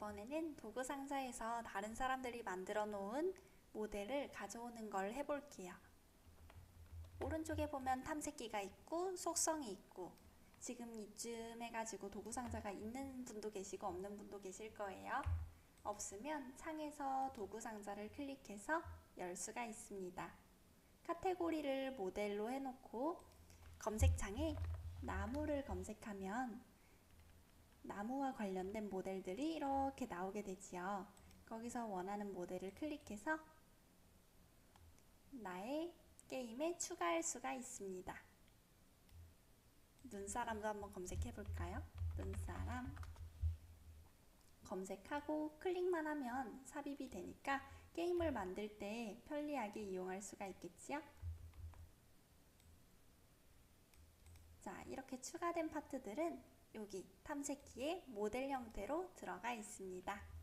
이번에는 도구 상자에서 다른 사람들이 만들어 놓은 모델을 가져오는 걸 해볼게요. 오른쪽에 보면 탐색기가 있고 속성이 있고 지금 이쯤 해가지고 도구 상자가 있는 분도 계시고 없는 분도 계실 거예요. 없으면 창에서 도구 상자를 클릭해서 열 수가 있습니다. 카테고리를 모델로 해놓고 검색창에 나무를 검색하면 나무와 관련된 모델들이 이렇게 나오게 되지요. 거기서 원하는 모델을 클릭해서 나의 게임에 추가할 수가 있습니다. 눈사람도 한번 검색해 볼까요? 눈사람 검색하고 클릭만 하면 삽입이 되니까 게임을 만들 때 편리하게 이용할 수가 있겠지요? 자, 이렇게 추가된 파트들은 여기 탐색기에 모델 형태로 들어가 있습니다.